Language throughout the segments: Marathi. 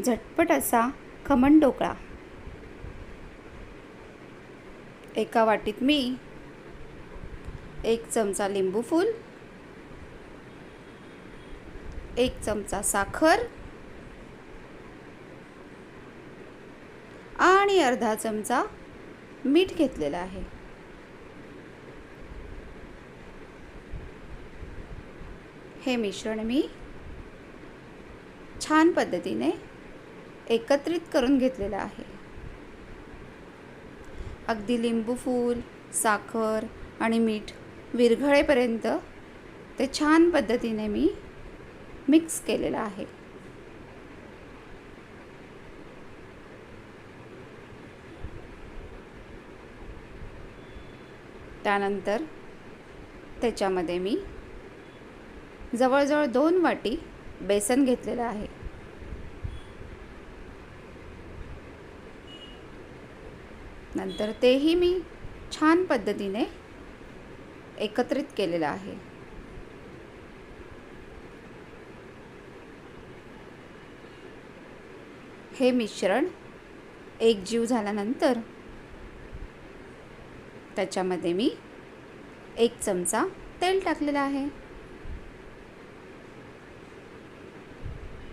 झटपट असा खमण ढोकळा. एका वाटीत मी एक चमचा लिंबू फूल एक चमचा साखर आणि अर्धा चमचा मीठ घेतलेला आहे. हे मिश्रण मी छान पद्धतीने एकत्रित करून घेतलेलं आहे. अगदी लिंबू फूल साखर आणि मीठ विरघळेपर्यंत ते छान पद्धतीने मी मिक्स केलेलं आहे. त्यानंतर त्याच्यामध्ये मी जवळजवळ दोन वाटी बेसन घेतलेलं आहे. नंतर तेही मी छान पद्धतीने एकत्रित केलेलं आहे. हे मिश्रण एकजीव झाल्यानंतर त्याच्यामध्ये मी एक चमचा तेल टाकलेलं आहे.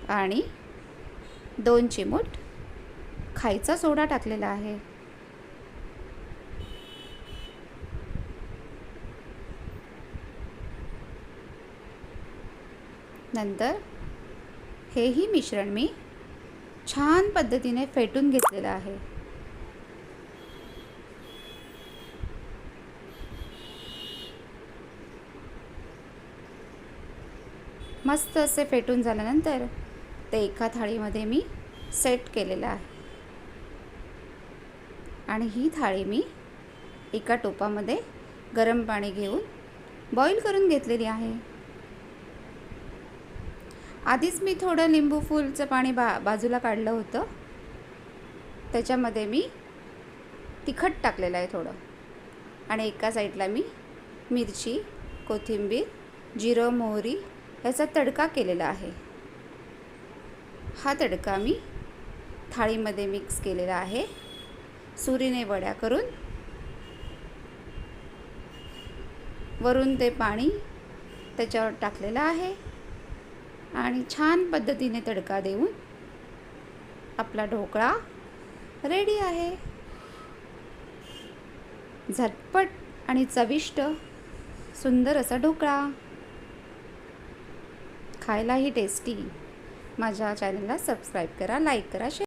आणि दोन चिमूट खायचा सोडा टाकलेला आहे. नंतर हेही मिश्रण मी छान पद्धतीने फेटून घेतलेलं आहे. मस्त असे फेटून झाल्यानंतर ते एका थाळीमध्ये मी सेट केलेलं आहे. आणि ही थाळी मी एका टोपामध्ये गरम पाणी घेऊन बॉईल करून घेतलेली आहे. आधीच मी थोडं लिंबू फुलचं पाणी बा बाजूला काढलं होतं. त्याच्यामध्ये मी तिखट टाकलेलं आहे थोडं. आणि एका साईडला मी मिरची कोथिंबीर जिरं मोहरी याचा तडका केलेला आहे. हा तडका मी थाळीमध्ये मिक्स केलेला आहे. सुरीने वड्या करून वरून ते पाणी त्याच्यावर टाकलेलं आहे. आणि छान पद्धतीने तडका देऊन आपला ढोकळा रेडी आहे. झटपट आणि चविष्ट सुंदर असा ढोकळा. खायलाही टेस्टी माझ्या चॅनलला सबस्क्राईब करा लाईक करा शेअर